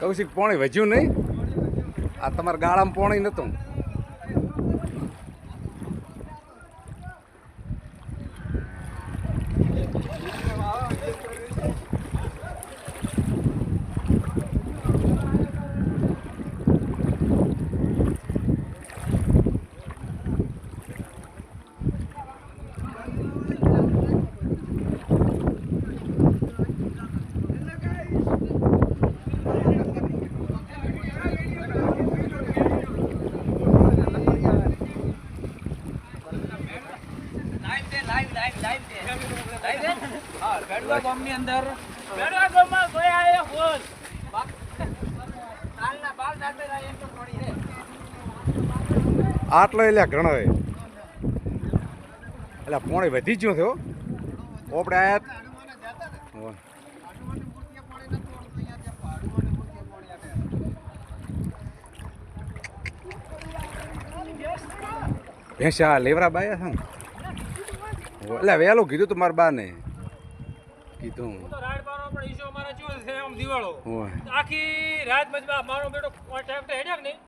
કૌશિક પોણી વધ્યું નહીં? આ તમારા ગાળામાં પોણી નતું આટલો એટલે ઘણો હે એટલે પોણી વધી ગયો થયો ઓપડે આયા ભેંસા લેવરા બાયા છે ને. એટલે વહેલું કીધું તું મારા બાને. કીધું તો રાડ બારો પણ ઈશો અમારે ચૂ છે આમ દિવાળો. ઓય આખી રાત મજબા મારો બેટો ટાઈમ તો કે નહીં?